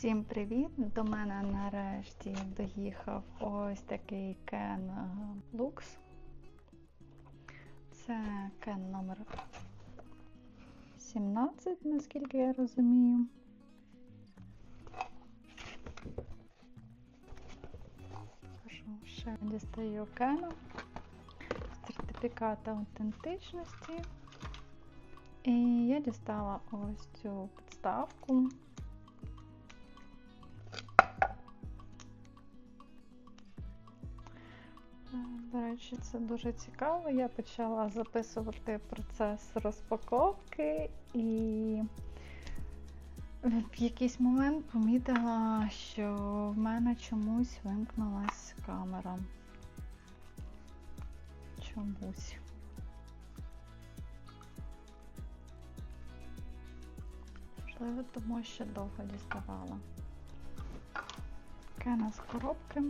Всім привіт! До мене нарешті доїхав ось такий Кен Lux. Це Кен номер 17, наскільки я розумію. Кажу, ще дістаю Кена, сертифікат аутентичності. І я дістала ось цю підставку. До речі, це дуже цікаво. Я почала записувати процес розпаковки і в якийсь момент помітила, що в мене чомусь вимкнулась камера. Чомусь. Можливо, тому що довго діставала. Кена з коробки.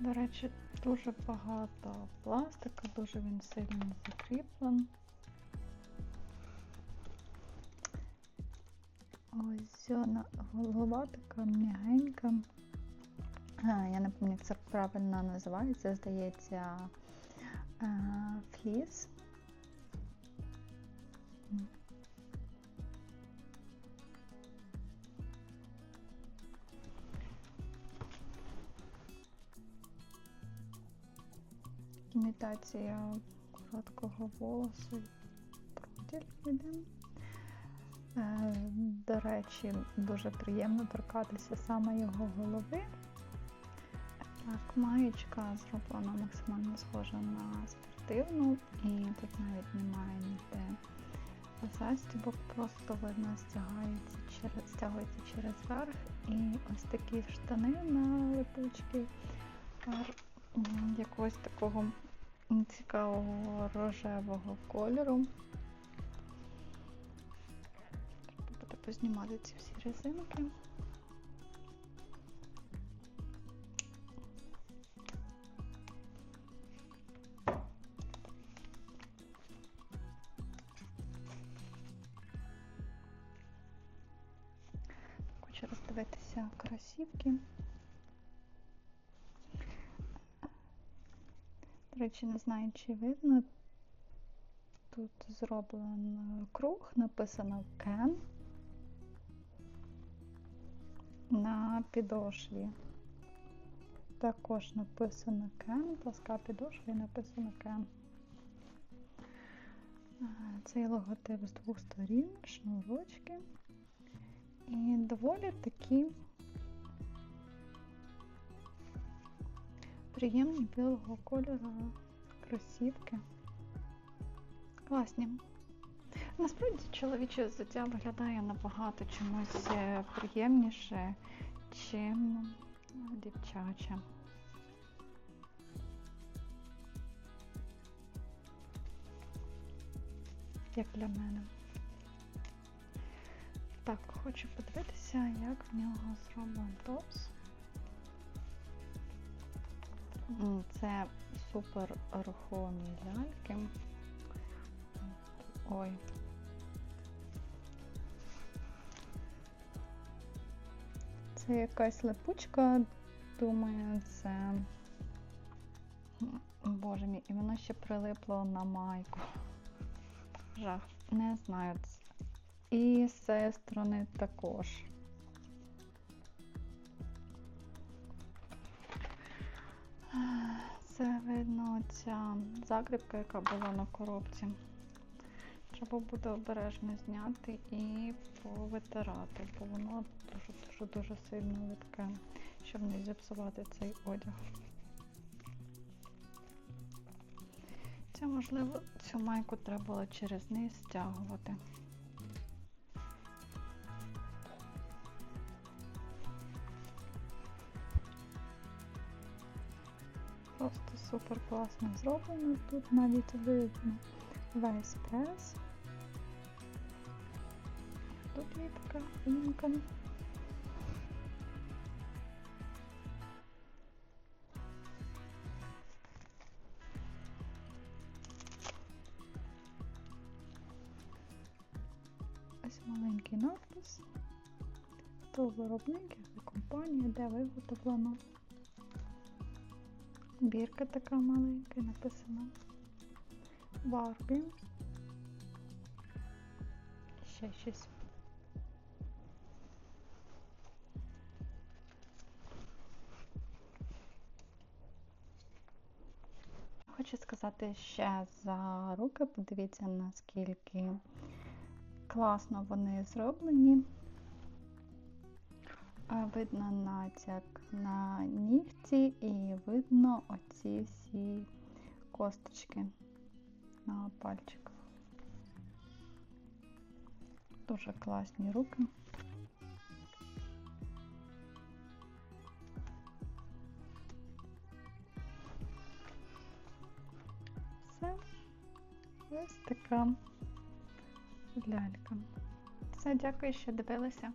До речі, дуже багато пластика, дуже він сильно закріплений. Ось вона голова така м'ягенька. Я не пам'ятаю, як це правильно називається, здається, фліс. Імітація короткого волосу проділь йде. До речі, дуже приємно торкатися саме його голови. Так, маєчка зроблена максимально схожа на спортивну, і тут навіть немає ніде застібок, просто видно стягається через, стягується через верх. І ось такі штани на липучки якогось такого цікавого рожевого кольору. Треба буде познімати ці всі резинки. Хочу роздивитися кросівки. До речі, не знаю, чи видно. Тут зроблено круг, написано Can на підошві. Також написано Can, пласка і написано Can. Цей логотип з двох сторін, шнурочки. І доволі такі приємні білого кольору кросівки. Класні. Насправді чоловіче взуття виглядає набагато чомусь е, приємніше, чим дівчаче. Як для мене. Так, хочу подивитися, як в нього зроблен топс. Це супер рухомі ляльки. Ой. Це якась липучка, думаю, це. Боже мій, і воно ще прилипло на майку. Жах, не знаю. І з цієї сторони також. Це видно ця закріпка, яка була на коробці. Треба буде обережно зняти і повитирати, бо воно дуже-дуже сильно липке, щоб не зіпсувати цей одяг. Це, можливо, цю майку треба було через низ стягувати. Супер класно зроблено. Тут навіть видно весь прес. Тут така гумка. Ось маленький надпис. Хто виробник, яка компанія, де виготовлено. Бірка така маленька, написано. Барбі. Ще щось. Хочу сказати ще за руки, подивіться, наскільки класно вони зроблені. Видно натяк на нігті і видно оці всі косточки на пальчиках. Дуже класні руки. Все. Ось така лялька. Все, дякую, що дивилися.